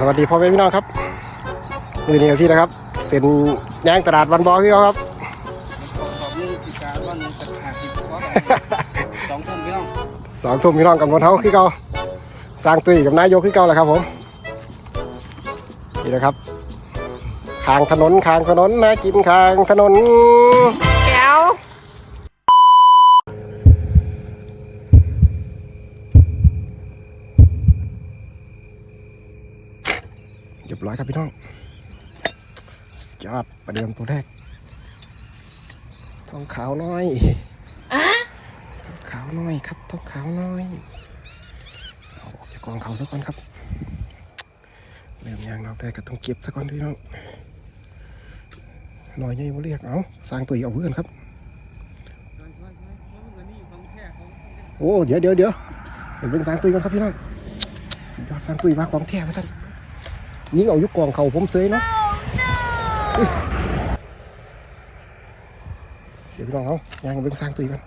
สวัสดีพ่อแม่พี่น้องครับมือนี้กัพี่นะครับเซ็นย่างตลาดวันบอพี่เขาครับสองทุ่มพี่น้องกับรถเท้าพี่เขาสร้างตุยกับนายโยพี่เขาแหละครับผมนี่นะครับคางถนนคางถนนนะกินคางถนน้องยอดประเดิมตัวแรก ทองขาวน้อยอะทองขาวน้อยครับทองขาวน้อยเอาออกจากกองเขาสักก่อนครับเริ่มยางเราได้ก็ต้องเก็บสักก่อนพี่น้องหน่อยใหญ่บ่เรียกเอาสร้างตัวเอาเพื่อนครับโอ้เดี๋ยวเดี๋ยวเดี๋ยวเดี๋ยวเป็นสร้างตุยก่อนครับพี่น้องยอดสร้างตุยมาของแท้มาท่าน ยิงเอายุกองเขาผมเซยเนาะเดี๋ยวพี่น้องเขายางเบิ้สร้างตัวกัน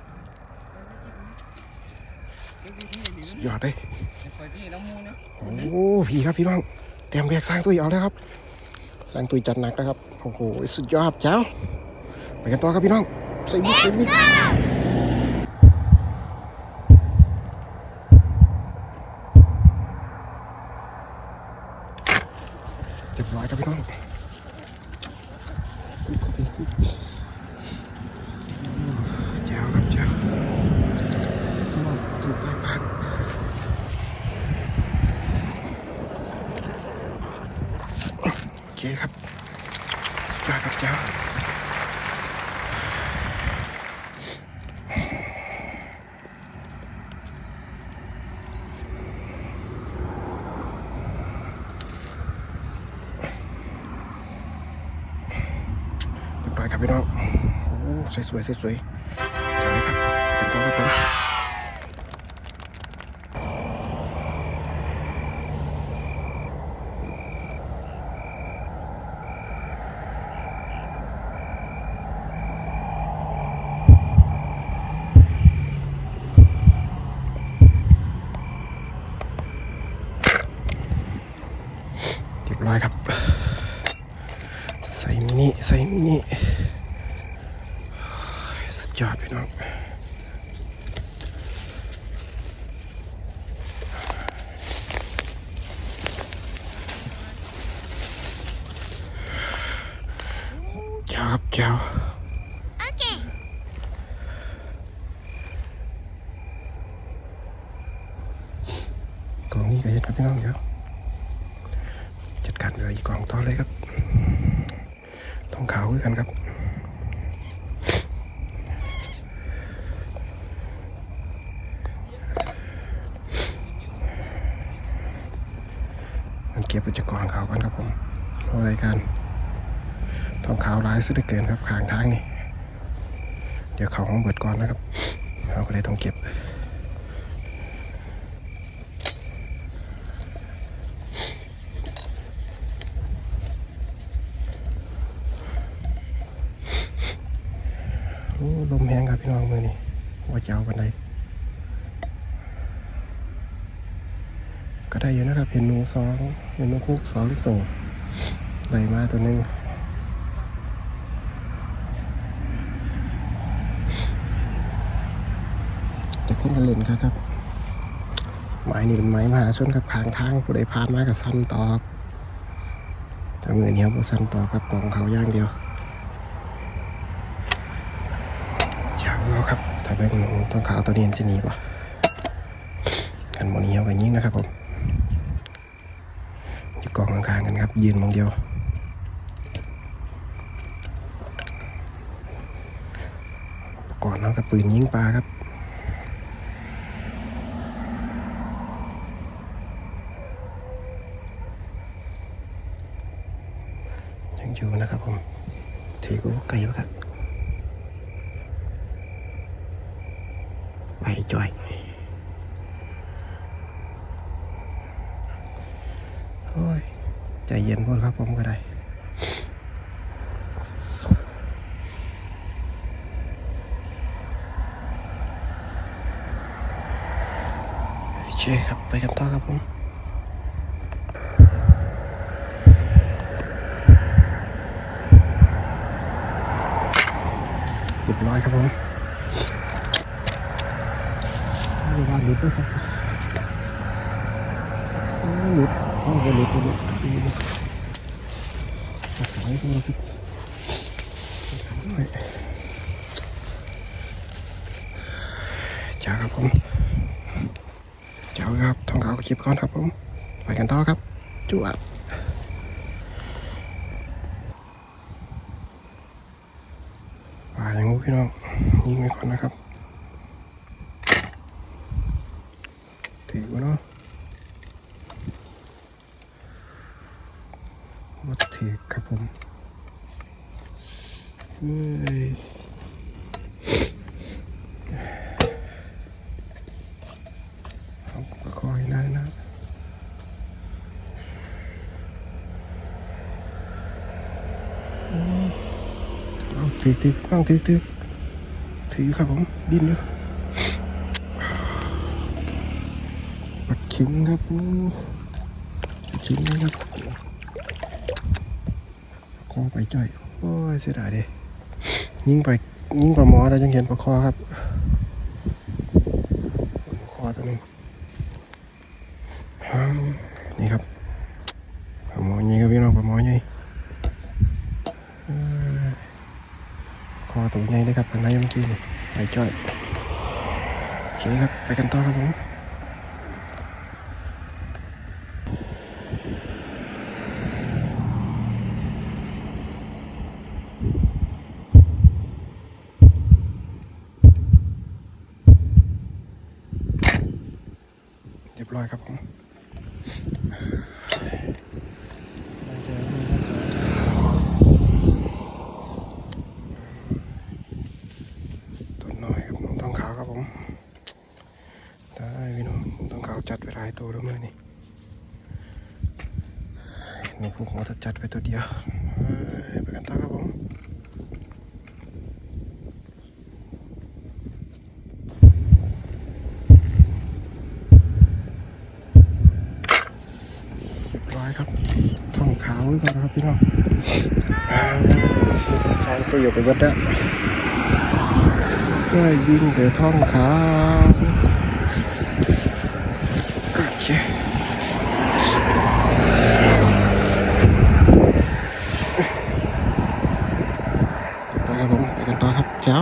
ยอดเลยโอ้พี่ครับพี่น้องเตรียมแบกสร้างตัวเอาแล้วครับ สร้างตัวจัดหนักนะครับโอ้โหสุดยอดเจ้าไปกันต่อครับพี่น้องใส่บิ๊กใส่บิ๊ก เรียบร้อยครับพี่ต้องเจ้าครับจ้าหมอกตูดพัดโอเครับ พี่น้อโอ้สวยสวยสวยสจังเลยครับเต็มตัวครับผมเรีบร้อยครับ ใส่มินิใส่มินิ ยอดพี่น้องเจ้าครับเจ้าโอเคกองนี้ก็ยัดครับพี่น้องเดี๋ยวจัดการเลยกองต่อเลยครับ ต้องขาวกันครับ ก็บอุจกรณ์เขากันครับผมรไรกันทองขาวร้ายสุดเกินครับขางทางนี่เดี๋ยวเขาของเบิดก่อนนะครับเขาก็เลยต้องเก็บลมแห้งครับพี่น้องมือนี่ว่าจะเอาบันได ก็ได้อยู่นะครับ เห็นหนูสองเห็นหนูคุกสองลูกโตไหลมาตัวนึงแขึ้นกันเล่นครับครับไม้นี่เป็นไม้มหาชนครับขางทางผู้ใดพานมากับสั้นตอกทำเงินเหี้ยบ่สั้นตอกกับกองเขาย่างเดียวเช้าแล้วครับ ถ้าเป็นต้นขาวตัวเนี้จะหนีปะกันโมนี้เอาไปยิ่งนะครับผม ที่กองข้างกันครับ ยืนมองเดียว ก่อนน้องกับปืนยิงปลาครับยังอยู่นะครับผมถือกูไกลปะครับไปจ่อย ใจเย็นพอนครับผมก็ได้โอเคครับ ไปกันต่อครับผมเรียบร้อยครับผมไม่ว่าหลุดด้วยครับหลุด หลุดหลุดตัดสายตัวครับจ้าครับผมเจ้าครับทองขาวคลิปก่อนครับผมไปกันต่อครับจวดป่าอย่างงูพี่น้องยิงไว้ก่อนนะครับถือว่าเนาะว่าถือครับผม เฮ้ยเอาประคอยได้นะเอาถือถือต้องถือถือถือครับผมดินอยู่ปักขิงครับผมปักขิงนะครับคอไปจ่อยโอ้ยเสียดายเดิยิ ยิงไปยิงปลาหมอแล้วยังเห็นปลาคอครับคอตัวนึงนี่ครับปลาหมอใหญ่ครับพี่น้องปลาหมอใหญ่คอตัวใหญ่เลยครับข้างในเมื่อกี้นี่ไปจ้อยโอเคครับไปกันต่อครับผม ร้อยครับผมได้นะครับตัวน้อยครับน้องทองขาวครับผมได้พี่น้องน้องขาวจัดไปหลายตัวแล้วมือนี่หนูพวกหัวจะจัดไปตัวเดียวไปกันต่อครับผม เรียบร้อยครับทองขาวหรือเปล่าครับพี่น้องอ่าสองตัวอยู่ไปเบิดแล้วก็ยิงแต่ท่องขาวโอเคไปครับผมไปกันต่อครับเจ้า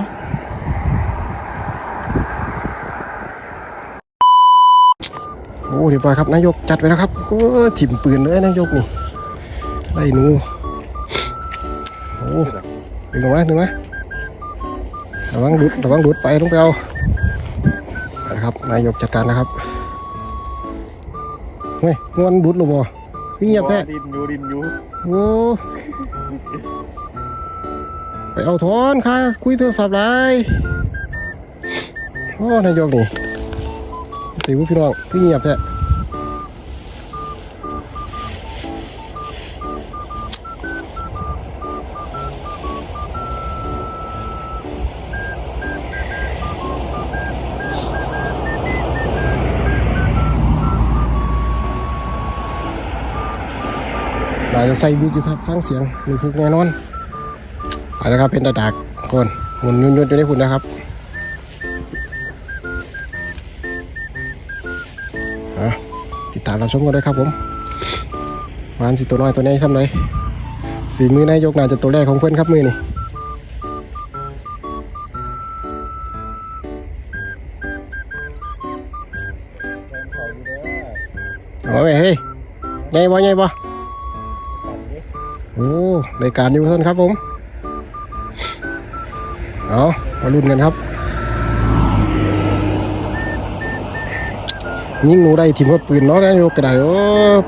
โอ้ เรียบร้อยครับนายกจัดไว้แล้วครับโอ้ถิ่มปืนเลยนายกนี่ไล่หนูโอ้ดึงออกมาดึงมาระวังดุดระวังดุดไปลงไปเอาไปนะครับนายกจัดการนะครับเฮ้ยงวนดุดหรือบ่พี่เงียบแท้ดินอยู่ดินอยู่โอ้ไปเอาทอนค่ะคุยโทรศัพท์ไรโอ้นายกนี่สิวพี่น้องพี่เงียบแท้ จะใส่บีกอยู่ครับ ฟังเสียงมีพุกแน่นอนเอาละครับเป็นตาดากคนหมุนยุ่นๆอยู่ในคุณนะครับติดตามเราชมกันด้วยครับผมวานสิตัวน้อยตัวนี้ทำไรฝีมือนายกน่าจะตัวแรกของเพื่อนครับมือนี่เอาไว้เฮ้ยใหญ่บ่ใหญ่บ่ โอ้รายการอยู่ท่านครับผม เอามาลุ้นกันครับยิงหนูได้ทีมรถปืนเนาะนายกกระไดโอ้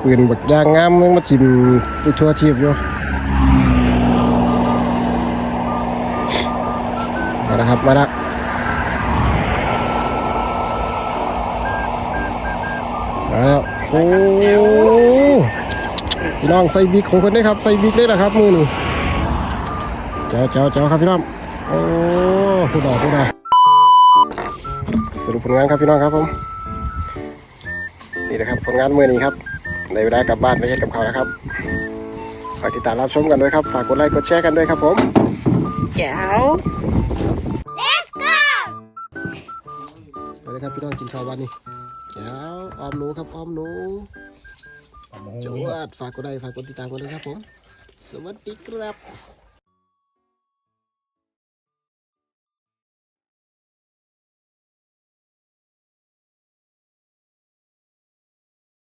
ปืนบักยางงามมาจิ้มไปทั่วทีบอยู่มาแล้วครับมาแล้วมาแล้วโอ้ พี่น้องไซบิ๊กของคนได้ครับไซบิ๊กได้ละครับมือนี่เจ้าเจ้าเจ้าครับพี่น้องโอ้ผู้ดอกผู้ดอกสรุปผลงานครับพี่น้องครับผมนี่นะครับผลงานมือนี้ครับในเวลากลับบ้านไปเช็ดกับเขานะครับฝากติดตามรับชมกันด้วยครับฝากกดไลค์กดแชร์กันด้วยครับผมเจ้าไปเลยครับพี่น้องกินข้าววันนี่เจ้าออมหนูครับออมหนู จวดฝากกดไลค์ฝากกดติดตามกันด้วยครับผม สวัสดีครับ